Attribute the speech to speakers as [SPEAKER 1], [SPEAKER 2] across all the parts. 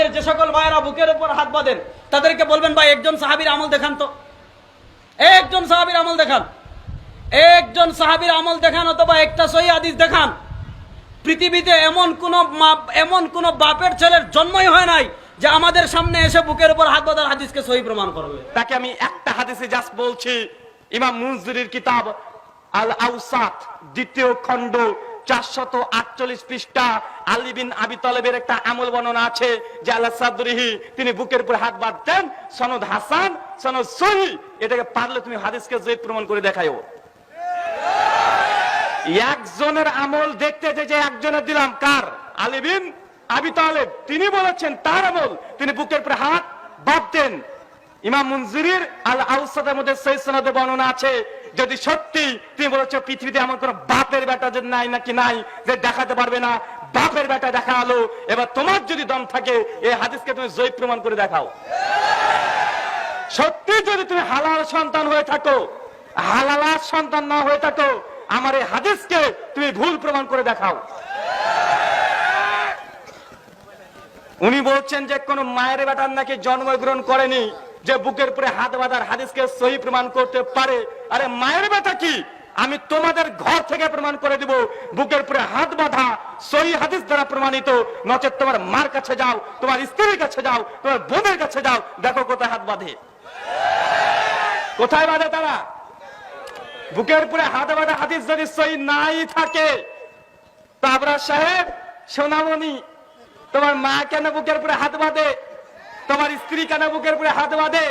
[SPEAKER 1] আমাদের যে সকল ভাইয়েরা বুকের উপর হাত বাঁধেন, তাদেরকে বলবেন, ভাই, একজন সাহাবীর আমল দেখান তো। একজন সাহাবীর আমল দেখান। একজন সাহাবীর আমল দেখান অথবা একটা সহি হাদিস দেখান। পৃথিবীতে এমন কোন এমন কোন বাপের ছেলের জন্মই হয় নাই যে আমাদের সামনে এসে বুকের উপর হাত বাঁধার হাদিসকে সহি প্রমাণ করবে।
[SPEAKER 2] তাকে আমি একটা হাদিসে জাস্ট বলছি, ইমাম মুনজিরের কিতাব আল আউসাত দ্বিতীয় খণ্ড চারশত আটচল্লিশ পৃষ্ঠা আলী বিন আবি তলেবের একটা আমল বর্ণনা আছে যে আল্লাহ তিনি বুকের উপর হাত বাঁধতেন, সনদ হাসান, সনদ সহি। এটাকে পারলে তুমি হাদিসকে প্রমাণ করে একজনের আমল দেখতে যে একজনের দিলাম, কার? আলিবিন আবি তালেব। তিনি বলেছেন, তার আমল। তিনি বুকের উপরে হাত বাঁধতেন। ইমাম মুনজিরির আল আউসাদের মধ্যে সেই সনদে বর্ণনা আছে যদি সত্যি তুমি বলেছ পৃথিবীতে এমন কোন বাপের বেটা যে নাই নাকি নাই, যে দেখাতে পারবে না, বাপের বেটা দেখা আলো এবার তোমার যদি দম থাকে, এই হাদিসকে তুমি জয় প্রমাণ করে দেখাও। সত্যি যদি তুমি হালাল সন্তান হয়ে থাকো, হালালার সন্তান না হয়ে থাকো, আমার এই হাদিসকে তুমি ভুল প্রমাণ করে দেখাও। উনি বলছেন যে কোন মায়ের বেটার নাকি জন্মগ্রহণ করেনি যে বুকের উপরে হাত বাঁধার হাদিসকে সহি প্রমাণ করতে পারে। আরে মায়ের বেটা কি? আমি তোমাদের ঘর থেকে প্রমাণ করে দিব। বুকের উপরে হাত বাঁধা সহি হাদিস দ্বারা প্রমাণিত। নচেত তোমার মার কাছে যাও, তোমার স্ত্রীর কাছে যাও, তোমার বোনের কাছে যাও। দেখো কোথায় হাত বাঁধে। কোথায় বাঁধে তারা? বুকের উপরে হাত বাঁধা হাদিস যদি সহি নাই থাকে, তাবরা সাহেব, সোনামণি, তোমার মা কেন বুকের উপরে হাত বাঁধে? তোমার স্ত্রী কেন বুকের উপরে হাত বাঁধে?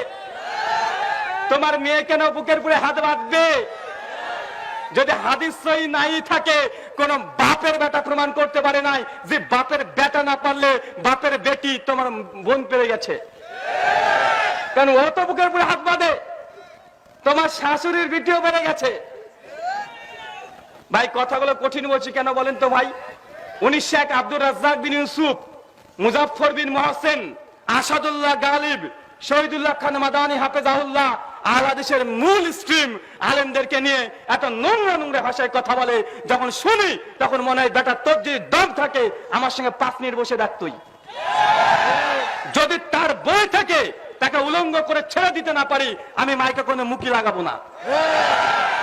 [SPEAKER 2] তোমার মেয়ে কেন বুকের উপরে হাত বাঁধবে? যদি হাদিস সহি নাই থাকে, কোন বাপের বেটা প্রমাণ করতে পারে নাই যে বাপের বেটা না পারলে বাপের বেটি তোমার বোন পেরে গেছে। কারণ ও তো বুকের উপরে হাত বাঁধে? তোমার শাশুড়ির বিটিও বেড়ে গেছে। ভাই, কথাগুলো কঠিন বলছি কেন বলেন তো ভাই? উনিশ শেখ আব্দুর রাজ্জাক বিন ইউসুফ মুজাফর বিন মহসেন আসাদুল্লাহ গালিব, শহীদুল্লাহ খান মাদানি হাফেজাহুল্লাহ, আলাদেশের মূল স্ট্রিম আলেমদেরকে নিয়ে এত নোংরা নোংরা ভাষায় কথা বলে, যখন শুনি, তখন মনে হয়, বেটা, তোর যদি দম থাকে, আমার সঙ্গে পাঁচ মিনিট বসে দেখ তুই। যদি তার বই থেকে তাকে উলঙ্গ করে ছেড়ে দিতে না পারি, আমি মাইকে কোনো মুখি লাগাবো না।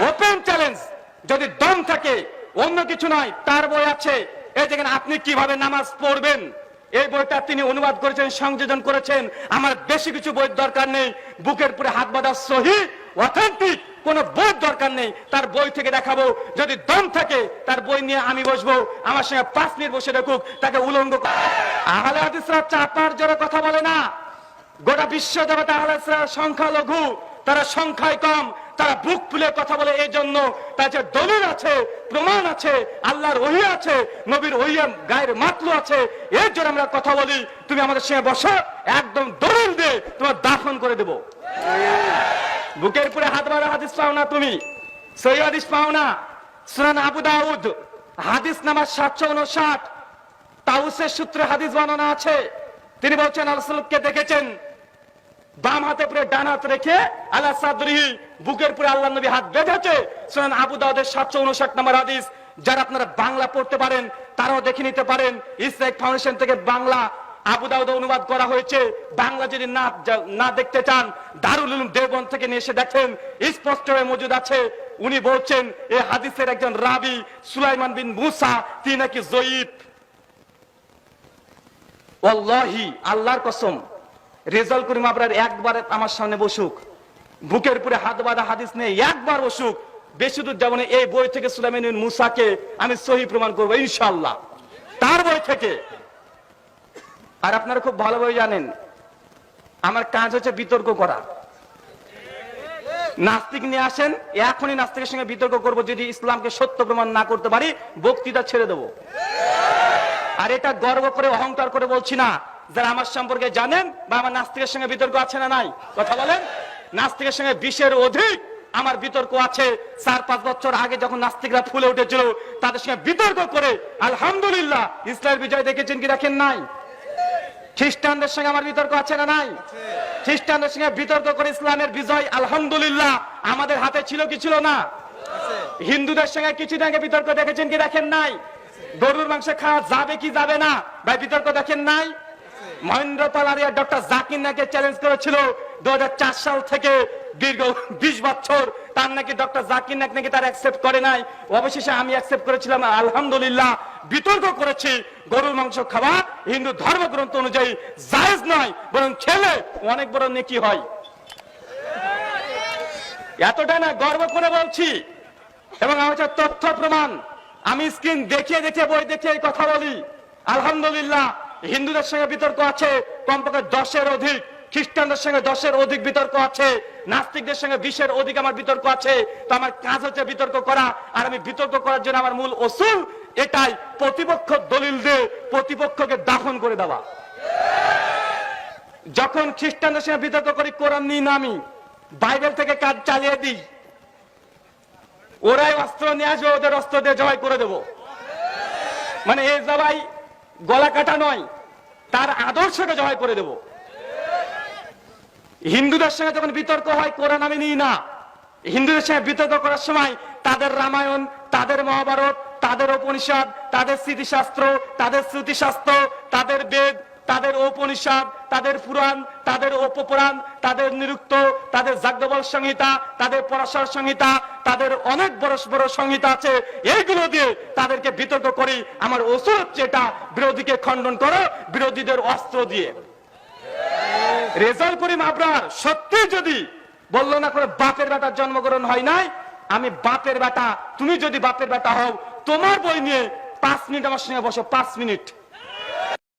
[SPEAKER 2] ওপেন চ্যালেঞ্জ যদি দম থাকে, অন্য কিছু নয়, তার বই আছে। এই যেখানে আপনি কীভাবে নামাজ পড়বেন? এই বইটা তিনি অনুবাদ করেছেন, সংযোজন করেছেন। আমার বেশি কিছু বইয়ের দরকার নেই। বুকের পুরে হাত বাঁধা সহি অথেন্টিক কোন বইয়ের দরকার নেই। তার বই থেকে দেখাবো। যদি দম থাকে, তার বই নিয়ে আমি বসবো। আমার সঙ্গে পাঁচ মিনিট বসে দেখুক, তাকে উলঙ্গ আহলে হাদিসরা চাপার জোরে কথা বলে না। গোটা বিশ্ব জগতে আহলে সংখ্যালঘু। তারা সংখ্যায় কম। তারা বুক ফুলে কথা বলে এই জন্য তার যে দলিল আছে, প্রমাণ আছে, আল্লাহর ওহি আছে, নবীর ওহিয়া গায়ের মাতলু আছে, এর জন্য আমরা কথা বলি, তুমি আমাদের সঙ্গে বসো, একদম দলিল দিয়ে তোমার দাফন করে দেব। বুকের উপরে হাত মারা হাদিস পাও না তুমি। সহি হাদিস পাও না। সুনান আবু দাউদ, হাদিস নামার সাতশো উনষাট তাউসের সূত্রে হাদিস বর্ণনা আছে। তিনি বলছেন আলসালকে দেখেছেন বাম হাতে পুরো ডান হাত রেখে আল্লাহ সাদরিহি বুকের পুরো আল্লাহ নবী হাত বেঁধেছে শুনেন আবু দাউদের সাতশো উনষাট নম্বর হাদিস। যারা আপনারা বাংলা পড়তে পারেন, তারাও দেখে নিতে পারেন। ইসলাইক ফাউন্ডেশন থেকে বাংলা আবু দাউদ অনুবাদ করা হয়েছে। বাংলা যদি না না দেখতে চান, দারুল উলুম দেওবন্দ থেকে নিয়ে এসে দেখেন। স্পষ্ট হয়ে মজুদ আছে। উনি বলছেন এই হাদিসের একজন রাবি, সুলাইমান বিন মুসা, তিনি নাকি জয়ীফ ওয়াল্লাহি, আল্লাহর কসম। রেজাল্ট করিম আপনার একবার আমার সামনে বসুক। বুকের উপরে হাত বাঁধা হাদিস নেই, একবার বসুক। বেশি দূর যাব এই বই থেকে সুলাইমান মুসাকে আমি সহি প্রমাণ করব ইনশাল্লাহ তার বই থেকে। আর আপনারা খুব ভালোভাবে জানেন, আমার কাজ হচ্ছে বিতর্ক করা। নাস্তিক নিয়ে আসেন, এখনই নাস্তিকের সঙ্গে বিতর্ক করব, যদি ইসলামকে সত্য প্রমাণ না করতে পারি, বক্তৃতা ছেড়ে দেবো। আর এটা গর্ব করে অহংকার করে বলছি না যারা আমার সম্পর্কে জানেন বা আমার নাস্তিকের সঙ্গে বিতর্ক আছে না নাই, কথা বলেন। নাস্তিকের সঙ্গে বিশের অধিক আমার বিতর্ক আছে। চার, পাঁচ বছর আগে যখন নাস্তিকরা ফুলে উঠেছিল, তাদের সঙ্গে বিতর্ক করে, আলহামদুলিল্লাহ, ইসলামের বিজয় দেখেছেন কি দেখেন নাই? খ্রিস্টানদের সঙ্গে আমার বিতর্ক আছে না নাই? খ্রিস্টানদের সঙ্গে বিতর্ক করে ইসলামের বিজয়, আলহামদুলিল্লাহ, আমাদের হাতে ছিল কি ছিল না? হিন্দুদের সঙ্গে কিছুদিন আগে বিতর্ক দেখেছেন কি দেখেন নাই? গরুর মাংস খাওয়া যাবে কি যাবে না? ভাই, বিতর্ক দেখেন নাই? মহেন্দ্র ডক্টর জাকির চ্যালেঞ্জ করেছিল? দু সাল থেকে দীর্ঘ বিশ বছর তার নাকি ডক্টর জাকির নাক নাকি তার অ্যাকসেপ্ট করে নাই। অবশেষে আমি অ্যাকসেপ্ট করেছিলাম, আলহামদুলিল্লাহ। বিতর্ক করেছি, গরুর মাংস খাওয়া হিন্দু ধর্মগ্রন্থ অনুযায়ী জায়েজ নয়, বরং খেলে অনেক বড় নেকি হয়। এতটা না গর্ব করে বলছি। এবং আমার তথ্য প্রমাণ। আমি স্ক্রিন দেখিয়ে দেখিয়ে বই দেখিয়ে কথা বলি। আলহামদুলিল্লাহ হিন্দুদের সঙ্গে বিতর্ক আছে, কমপক্ষে দশের অধিক, খ্রিস্টানদের সঙ্গে দশের অধিক বিতর্ক আছে, নাস্তিকদের সঙ্গে বিশের অধিক আমার বিতর্ক আছে, তো আমার কাজ হচ্ছে বিতর্ক করা, আর আমি বিতর্ক করার জন্য আমার মূল অসুল এটাই প্রতিপক্ষ দলিল দিয়ে প্রতিপক্ষকে দাফন করে দেওয়া। যখন খ্রিস্টানদের সঙ্গে বিতর্ক করি, কোরআন নিই না আমি বাইবেল থেকে কাজ চালিয়ে দিই, ওরাই অস্ত্র নিয়ে আসবে, ওদের অস্ত্র দিয়ে জবাই করে দেব। মানে এ জবাই গলা কাটা নয়, তার আদর্শকে জয় করে দেব। হিন্দুদের সঙ্গে যখন বিতর্ক হয়, কোরআন আমি নিই না। হিন্দুদের সঙ্গে বিতর্ক করার সময় তাদের রামায়ণ, তাদের মহাভারত, তাদের উপনিষদ, তাদের স্মৃতিশাস্ত্র, তাদের শ্রুতিশাস্ত্র, তাদের বেদ তাদের উপনিষদ তাদের পুরাণ, তাদের উপপুরাণ তাদের নিরুক্ত, তাদের যাজ্ঞবল সংহিতা, তাদের পরাশর সংহিতা, তাদের অনেক বড় বড় সংহিতা আছে। এইগুলো দিয়ে তাদেরকে বিতর্ক করি। আমার হচ্ছে এটা বিরোধীকে খণ্ডন করো, বিরোধীদের অস্ত্র দিয়ে। রেজাল্ট করিম আবরার সত্যি যদি বলল না করে বাপের বেটার জন্মগ্রহণ হয় নাই, আমি বাপের বেটা, তুমি যদি বাপের বেটা হও, তোমার বই নিয়ে পাঁচ মিনিট আমার সঙ্গে বসো, পাঁচ মিনিট।